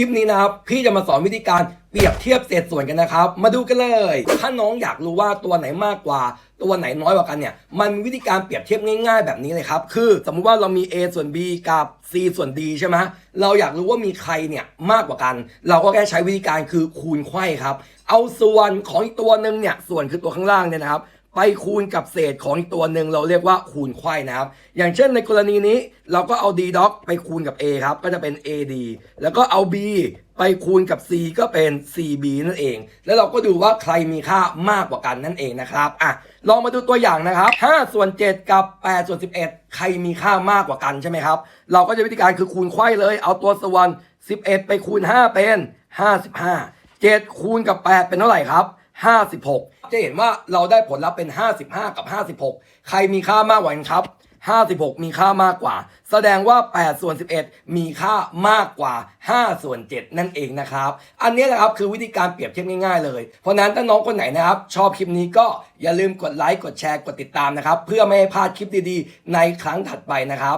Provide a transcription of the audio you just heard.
คลิปนี้นะครับ พี่จะมาสอนวิธีการเปรียบเทียบเศษส่วนกันนะครับ มาดูกันเลย ถ้าน้องอยากรู้ว่าตัวไหนมากกว่า ตัวไหนน้อยกว่ากันเนี่ย มันวิธีการเปรียบเทียบง่าย ๆ แบบนี้เลยครับ คือ สมมุติว่าเรามี A ส่วน B กับ C ส่วน D ใช่ไหมเราอยากรู้ว่ามีใครเนี่ยมากกว่ากัน เราก็แค่ใช้วิธีการคือคูณไขว้ครับ เอาส่วนของอีกตัวหนึ่งเนี่ย ส่วนคือตัวข้างล่างเนี่ยนะครับ ไปคูณกับเศษของอีกตัวหนึ่งเราเรียกว่าคูณไขว้นะครับ อย่างเช่นในกรณีนี้เราก็เอา d ด็อกไปคูณกับ a ครับ ก็จะเป็น ad แล้วก็เอา b ไปคูณกับ c ก็เป็น cb นั่นเอง แล้วเราก็ดูว่าใครมีค่ามากกว่ากันนั่นเองนะครับอะลองมาดูตัวอย่างนะครับ5ส่วน7กับ8ส่วน11 ใครมีค่ามากกว่ากันใช่ไหมครับ เราก็จะวิธีการคือคูณไขว้เลย เอาตัวส่วน 11 ไปคูณ 5 เป็น 55 7 คูณกับ 8 เป็นเท่าไหร่ครับ 56 จะเห็นว่าเราได้ผลลัพธ์เป็น 55 กับ 56 ใครมีค่ามากกว่ากันครับ 56 มีค่ามากกว่า แสดงว่า8ส่วน11 มีค่ามากกว่า 5 ส่วน 7 นั่นเองนะครับ อันนี้แหละครับคือวิธีการเปรียบเทียบง่ายๆเลย เพราะฉะนั้นถ้าน้องคนไหนนะครับ ชอบคลิปนี้ก็อย่าลืมกดไลค์กดแชร์กดติดตามนะครับ เพื่อไม่ให้พลาดคลิปดีๆ ในครั้งถัดไปนะครับ